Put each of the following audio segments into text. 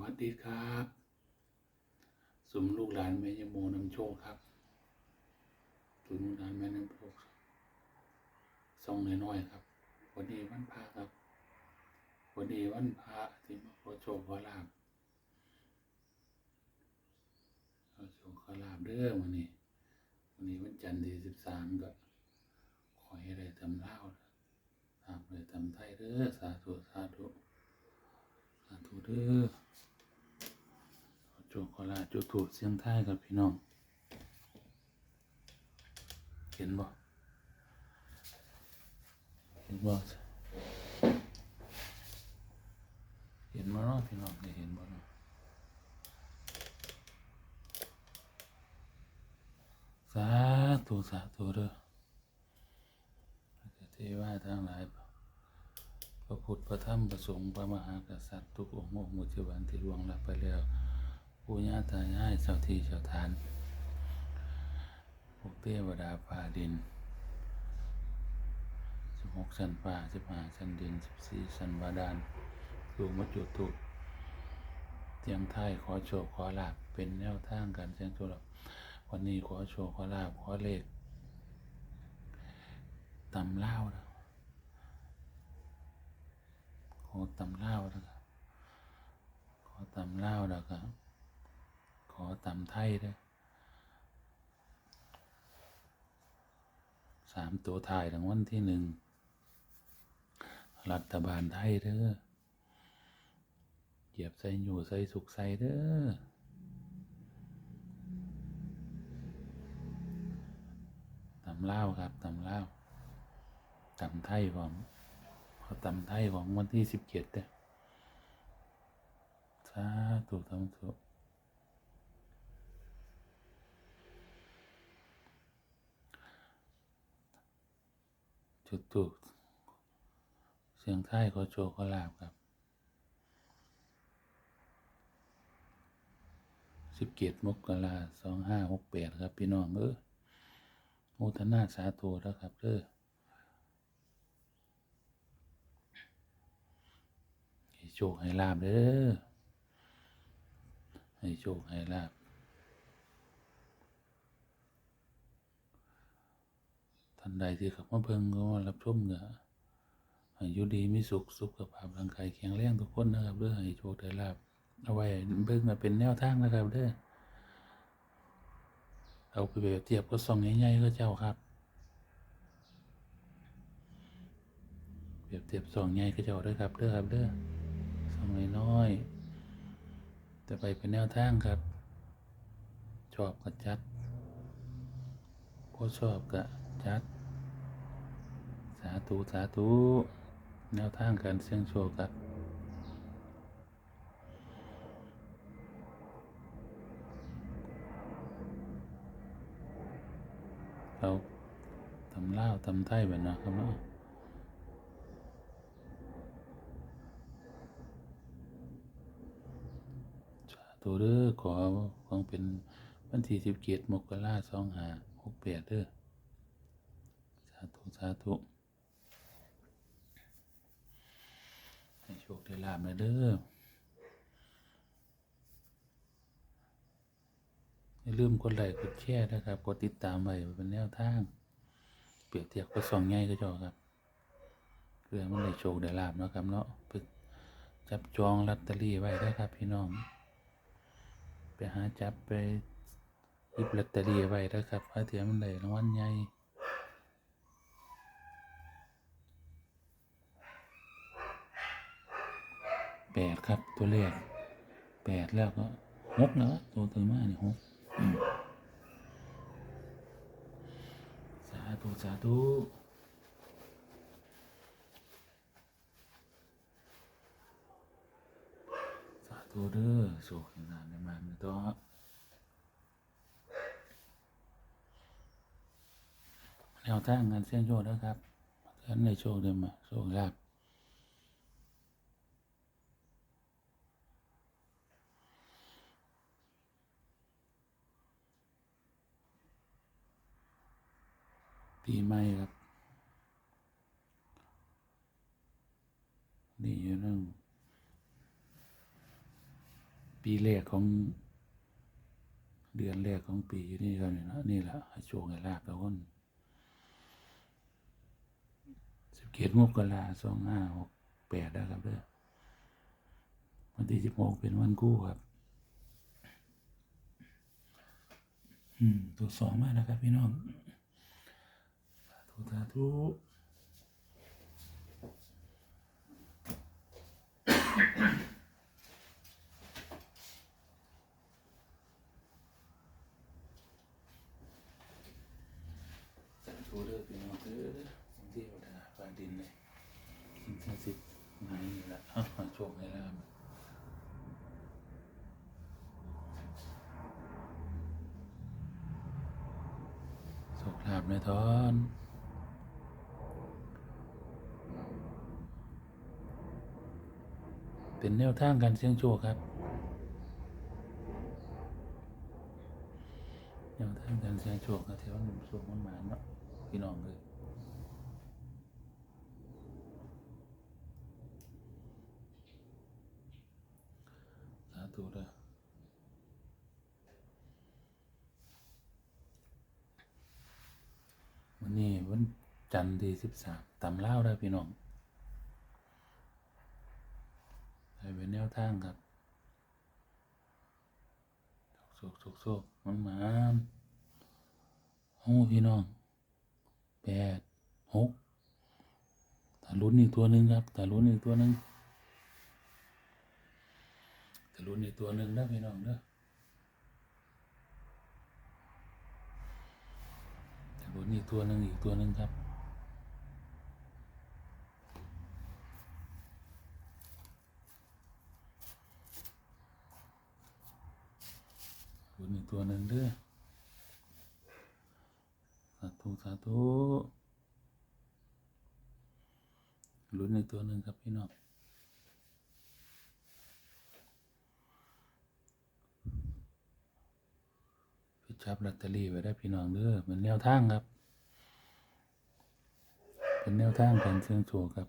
วัสดีครับสุมลูกหลานแม่ยโมนำโชคครับสุมลูกหลานแม่นำโชคส่องน้อยๆครับวันนี้วันพระครับวันนี้วันพระที่มาขอโชคขอลาบขอโชคขอลาบเด้อวันนี้วันนี้วันจันทร์ที่สิบสามก็ขอให้ได้ทำเล่าวตามเลยทำไทยเด้อสาธุสาธุสาธุเด้อขอ โชคขอลาจุดถูกเสียงไทายกับพี่น้อง เห็นบ่เห็นบ่เห็นบ่เนาะพี่น้องได้เห็นบ่เนาะสาธุสาธุเด้อเทวาทั้งหลายพระพุทธพระธรรมพระสงฆ์พระมหากษัตริย์ทุกองค์องค์มุจวันที่ล่วงลับไปแล้ว ผู้ญาตายายเจ้าที่เจ้าทานพวกเทวดาฟาดินสิบหกชั้นฟ้าสิบห้าชั้นดินสิบสี่ชั้นบาดาลดูมาจุดตุกเตียมท้ายขอโชคขอลาบเป็นแนวทางการเชียงโชควันนี้ขอโชคขอลาบขอเลขตำเล่านะขอตำเล่าวนะครับขอตำเล่าวนะครับ ขอตำไทยด้วยสามตัวถ่ายรางวัลที่หนึ่งรัฐบาลไทยเด้อเหยียบใส่อยู่ใส่สุกใส่เด้อตำเล่าครับตำเล่าตำไทยของเขาตำไทยของวันที่สิบเจ็ดเนี่ยสาธุทำสุ จุดตุกเสียงไทยขอโชว์ขอลาบครับสิบเจ็ดมกราสองห้าหกแปดครับ พี่น้องเออโมทนาสาธุแล้วครับเด้อให้โชคให้ลาบเด้อให้โชคให้ลาบ ท่านใดที่ข้ามาเพิ่งก็มารับชมก็ให้อยู่ดีมีสุขสุขภาพร่างกายแข็งแรงทุกคนนะครับเด้อให้โชคได้ลาบเอาไว้เบิ่งมาเป็นแนวทางนะครับเด้อเอาไปเปรียบเทียบกับซองใหญ่ๆก็เจ้าครับเปรียบเทียบซองใหญ่ก็เจ้าด้อครับเด้อครับเด้อสองน้อยๆแต่ไปเป็นแนวทางครับชอบก็จัดพอชอบก็ จัด สาธุ สาธุ แนวทางการเสี่ยงโชคครับเราทำเล่าทำไทยแบบนะครับเนาะสาธุเด้อขอของเป็นวันที่สิบเกียรมกราสองหาหกแปดเด้อ สาธุ ให้โชคได้ลาบนะเด้ออย่าลืมกดไลค์กดแชร์นะครับ กดติดตามไว้เป็นแนวทาง เปรียบเทียบกับสองง่ายก็จอครับเพื่อมันได้โชคได้ลาบเนาะครับเนาะจับจองลอตเตอรี่ไว้ได้ครับ พี่น้อง ไปหาจับไปหยิบลอตเตอรี่ไว้แล้ครับว่าเทียมันได้รางวัลใหญ่ แปดครับตัวเลขแปดแล้วก็หกแล้วตัวตัวมาเนี่ยหกสาธุสาธุสาธุเด้อโชคให้นานได้มาไม่ต้องแนวทางงานเสี่ยงโชคนะครับท่านในโชคเดิมมาโชคลาภ ปีใหม่ครับ นี่อยู่นั่งปีแรกของเดือนแรกของปีนี่ครับนี่เนะนี่แหละให้โชคให้ลาบแล้วคนสิบเกตมกราสองห้าหกแปดนะครับเด้อวันที่สิบหกเป็นวันกู้ครับ อืมตัวสองมาแล้วครับพี่น้อง ธุสาธุสาธุเด้อพี่น้องเด้อผมเทวดาฟ้าดินเลยสิ่งศักดิ์สิทธิ์ไงนี่ละเอาขอโชคให้แล้วครับโชคลาภในทอน เป็นแนวทางการเสี่ยงโชคครับ แนวทางการเสี่ยงโชคครับที่ว่าหนุ่มโชคมันมาเนาะพี่น้องเลยสาธุเด้อวันนี้วันจันทร์ที่สิบสามตำเล่าได้พี่น้อง ให้ เป็นแนวทางครับโศกโศกโศกมันหมานโอ้พี่น้องแปดหกตาลุ้นอีกตัวหนึ่งครับตาลุ้นอีกตัวหนึ่งตาลุ้นอีกตัวหนึ่งนะพี่น้องเด้อตาลุ้นอีกตัวหนึ่งอีกตัวหนึ่งครับ นอีกตัวหนึ่งด้อสาธุสาธุลุ้นอีกตัวหนึ่งครับพี่น้องพี่จับลอตเตอรี่ไว้ได้พี่น้องเด้อเป็นแนวทางครับ เป็นแนวทางการเสี่ยงโชคครับ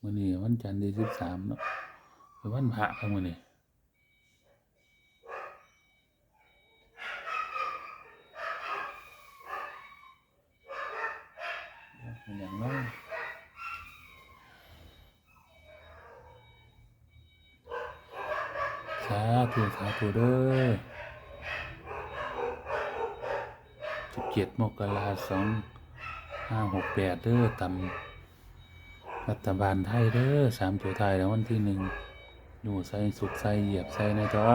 มื้อนี้วันจันทร์ที่สิบสามเนาะเป็นวันพระครับมื้อนี้ มันอย่างน้อยสาธุสาธุเด้อสิบเจ็ดมกราสองห้าหกแปดเด้อตำรัฐบาลไทยเด้อสามตัวไทยแล้ววันที่หนึ่งอยู่ใส่สุดใส่เหยียบใส่ในตัว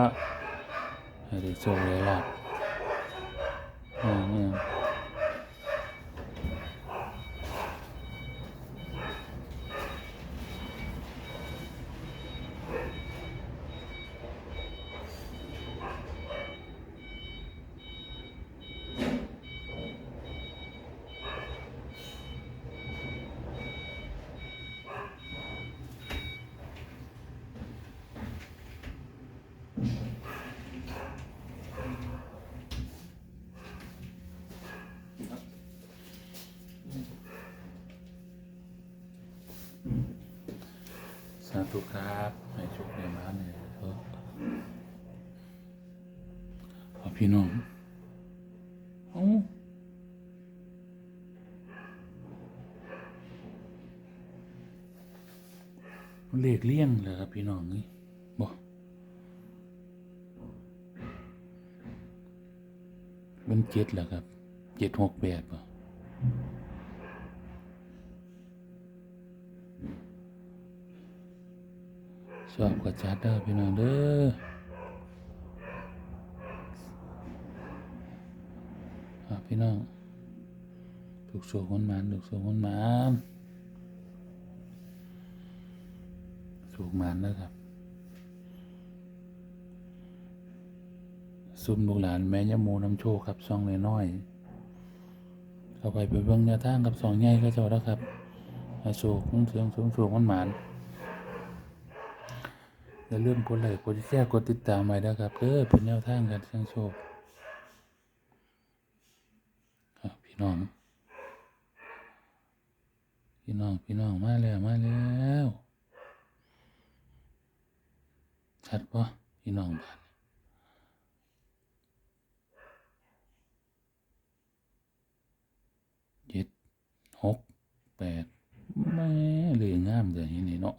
ให้ได้โชคได้ลาบอืมอืมสาธุครับให้โชคในบ้านเนี่ยพี่น้องเอ้าเลขเลี่ยงเลยครับพี่น้องนี่บอกเป็นเจ็ดเหรอครับเจ็ดหกแปดป่ะ ช อบกระจัดเด้อพี่น้องเด้อพี่น้องถูกโชคคนหมานถูกโชคคนหมานถูกหมานนะครับซุ่มลูกหลานแม่ยะโมนำโชคครับซองเล่น้อย เข้าไปไปเบิ่งแนวทางกับสองใหญ่ก็เจ้าแล้วครับให้โชคนเสียงสูงโชคคนหมาน อย่าลืมกดไลค์กดแชร์กดติดตามไว้นะครับเด้อเป็นแนวทางการเสี่ยงโชคพี่น้อง พี่น้อง พี่น้อง มาแล้ว มาแล้วชัดปะพี่น้องบ้านเจ็ดหกแปดแม่เลยงามเลยนี่เนาะ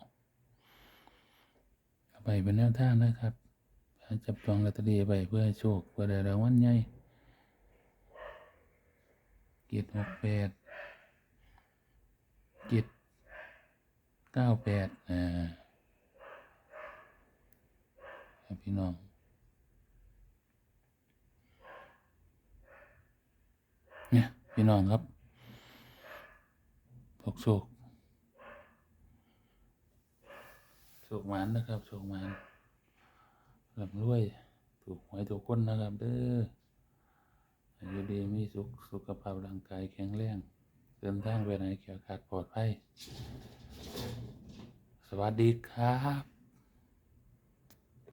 ไปเป็นแนวทางนะครับ จับจองลอตเตอรี่ไปเพื่อโชคเพื่อได้รางวัลใหญ่เจ็ดหกแปดเจ็ดเก้าแปดอ่าพี่น้องเนี่ยพี่น้องครับโชคโชค โชคหมานนะครับโชคหมานร่ำรวย ถูกหวยถูกคนนะครับ เด้ออายุดีมีสุขสุขภาพร่างกายแข็งแรงเดินทางไปไหนแข็งขาดปลอดภัย สวัสดีครับ